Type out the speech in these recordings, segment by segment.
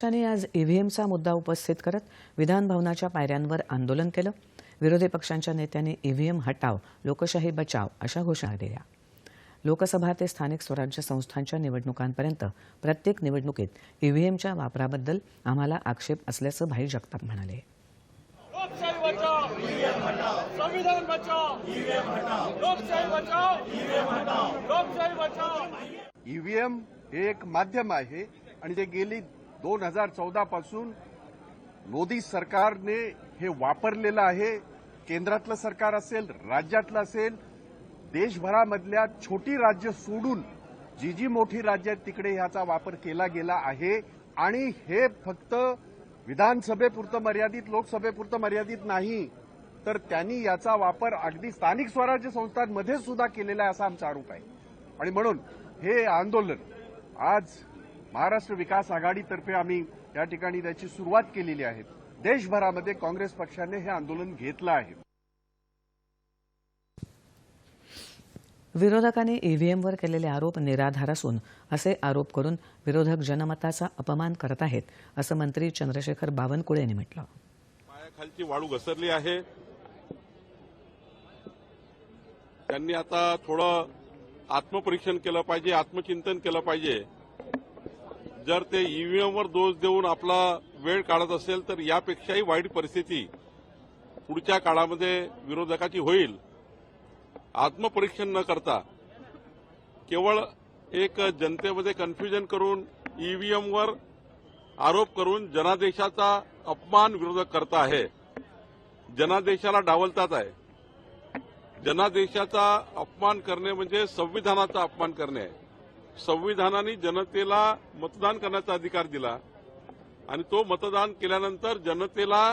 पक्षाने आज ईव्हीएमचा मुद्दा उपस्थित करत विधान भवनाच्या पायऱ्यांवर आंदोलन केलं. विरोधी पक्षांच्या नेत्यांनी ईव्हीएम हटाव लोकशाही बचाव अशा घोषणा दिल्या. लोकसभा ते स्थानिक स्वराज्य संस्थांच्या निवडणुकांपर्यंत प्रत्येक निवडणुकीत ईव्हीएमच्या वापराबद्दल आम्हाला आक्षेप असल्याचं भाई जगताप म्हणाले. ईव्हीएम हे एक माध्यम आहे आणि ते गेली दोन हजार चौदापासून मोदी सरकारने हे वापरलेलं आहे. केंद्रातलं सरकार असेल राज्यातलं असेल देशभरामधल्या छोटी राज्य सोडून जी जी मोठी राज्य आहेत तिकडे ह्याचा वापर केला गेला आहे. आणि हे फक्त विधानसभेपुरतं मर्यादित लोकसभेपुरतं मर्यादित नाही तर त्यांनी याचा वापर अगदी स्थानिक स्वराज्य संस्थांमध्ये सुद्धा केलेला आहे असा आमचा आरोप आहे. आणि म्हणून हे आंदोलन आज महाराष्ट्र विकास आघाडीतर्फे आम्ही या ठिकाणी त्याची सुरुवात केलेली आहे. देशभरामध्ये काँग्रेस पक्षाने हे आंदोलन घेतलं आहे. विरोधकांनी ईव्हीएमवर केलेले आरोप निराधार असून असे आरोप करून विरोधक जनमताचा अपमान करत आहेत असं मंत्री चंद्रशेखर बावनकुळे यांनी म्हटलं. पायाखालची वाळू घसरली आहे. त्यांनी आता थोडं आत्मपरीक्षण केलं पाहिजे आत्मचिंतन केलं पाहिजे. जर ते ईव्हीएमवर दोष देऊन आपला वेळ काढत असेल तर यापेक्षाही वाईट परिस्थिती पुढच्या काळामध्ये विरोधकाची होईल. आत्मपरीक्षण न करता केवळ एक जनतेमध्ये कन्फ्युजन करून ईव्हीएमवर आरोप करून जनादेशाचा अपमान विरोधक करता आहे. जनादेशाला डावलतात आहे. जनादेशाचा अपमान करणे म्हणजे संविधानाचा अपमान करणे आहे. संविधानाने जनतेला मतदान करण्याचा अधिकार दिला आणि तो मतदान केल्यानंतर जनतेला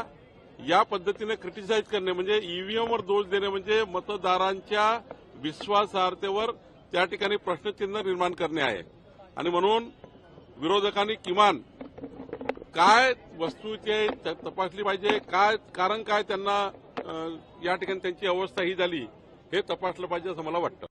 या पद्धतीने क्रिटिसाइज करणे म्हणजे ईव्हीएमवर दोष देणे म्हणजे मतदारांच्या विश्वासार्हतेवर त्या ठिकाणी प्रश्नचिन्ह निर्माण करणे आहे. आणि म्हणून विरोधकांनी किमान काय वस्तूचे तपासली पाहिजे काय कारण काय त्यांना या ठिकाणी त्यांची अवस्था ही झाली हे तपासलं पाहिजे असं मला वाटतं.